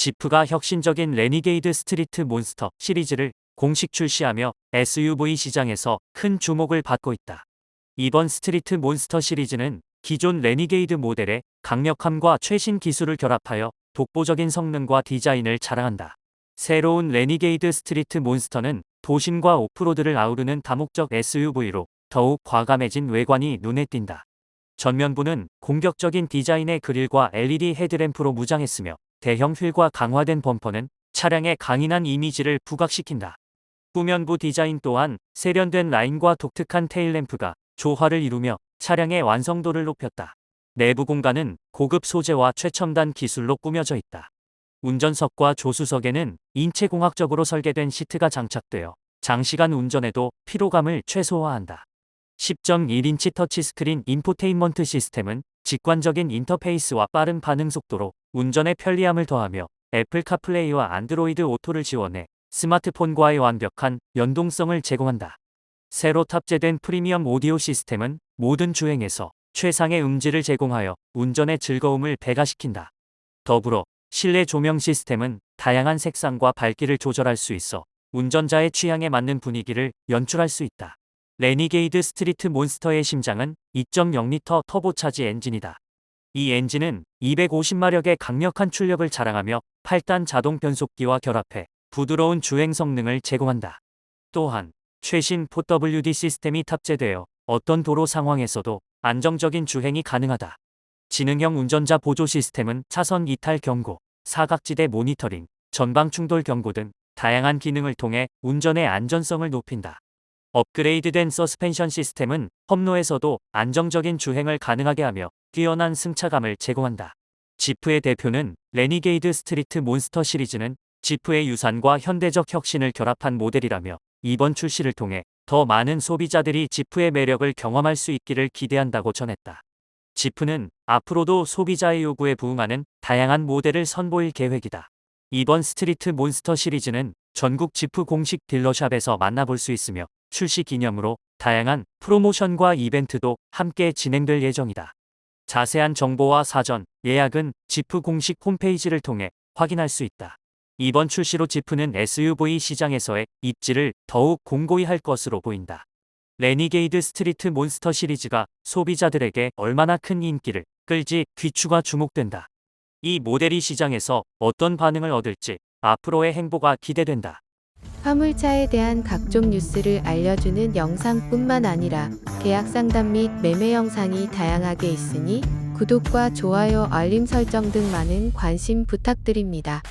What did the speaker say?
지프가 혁신적인 레니게이드 스트리트 몬스터 시리즈를 공식 출시하며 SUV 시장에서 큰 주목을 받고 있다. 이번 스트리트 몬스터 시리즈는 기존 레니게이드 모델의 강력함과 최신 기술을 결합하여 독보적인 성능과 디자인을 자랑한다. 새로운 레니게이드 스트리트 몬스터는 도심과 오프로드를 아우르는 다목적 SUV로 더욱 과감해진 외관이 눈에 띈다. 전면부는 공격적인 디자인의 그릴과 LED 헤드램프로 무장했으며 대형 휠과 강화된 범퍼는 차량의 강인한 이미지를 부각시킨다. 후면부 디자인 또한 세련된 라인과 독특한 테일램프가 조화를 이루며 차량의 완성도를 높였다. 내부 공간은 고급 소재와 최첨단 기술로 꾸며져 있다. 운전석과 조수석에는 인체공학적으로 설계된 시트가 장착되어 장시간 운전에도 피로감을 최소화한다. 10.1인치 터치스크린 인포테인먼트 시스템은 직관적인 인터페이스와 빠른 반응 속도로 운전의 편리함을 더하며 애플 카플레이와 안드로이드 오토를 지원해 스마트폰과의 완벽한 연동성을 제공한다. 새로 탑재된 프리미엄 오디오 시스템은 모든 주행에서 최상의 음질을 제공하여 운전의 즐거움을 배가시킨다. 더불어 실내 조명 시스템은 다양한 색상과 밝기를 조절할 수 있어 운전자의 취향에 맞는 분위기를 연출할 수 있다. 레니게이드 스트리트 몬스터의 심장은 2.0리터 터보차지 엔진이다. 이 엔진은 250마력의 강력한 출력을 자랑하며 8단 자동 변속기와 결합해 부드러운 주행 성능을 제공한다. 또한 최신 4WD 시스템이 탑재되어 어떤 도로 상황에서도 안정적인 주행이 가능하다. 지능형 운전자 보조 시스템은 차선 이탈 경고, 사각지대 모니터링, 전방 충돌 경고 등 다양한 기능을 통해 운전의 안전성을 높인다. 업그레이드된 서스펜션 시스템은 험로에서도 안정적인 주행을 가능하게 하며 뛰어난 승차감을 제공한다. 지프의 대표는 레니게이드 스트리트 몬스터 시리즈는 지프의 유산과 현대적 혁신을 결합한 모델이라며 이번 출시를 통해 더 많은 소비자들이 지프의 매력을 경험할 수 있기를 기대한다고 전했다. 지프는 앞으로도 소비자의 요구에 부응하는 다양한 모델을 선보일 계획이다. 이번 스트리트 몬스터 시리즈는 전국 지프 공식 딜러샵에서 만나볼 수 있으며 출시 기념으로 다양한 프로모션과 이벤트도 함께 진행될 예정이다. 자세한 정보와 사전, 예약은 지프 공식 홈페이지를 통해 확인할 수 있다. 이번 출시로 지프는 SUV 시장에서의 입지를 더욱 공고히 할 것으로 보인다. 레니게이드 스트리트 몬스터 시리즈가 소비자들에게 얼마나 큰 인기를 끌지 귀추가 주목된다. 이 모델이 시장에서 어떤 반응을 얻을지 앞으로의 행보가 기대된다. 화물차에 대한 각종 뉴스를 알려주는 영상뿐만 아니라 계약 상담 및 매매 영상이 다양하게 있으니 구독과 좋아요, 알림 설정 등 많은 관심 부탁드립니다.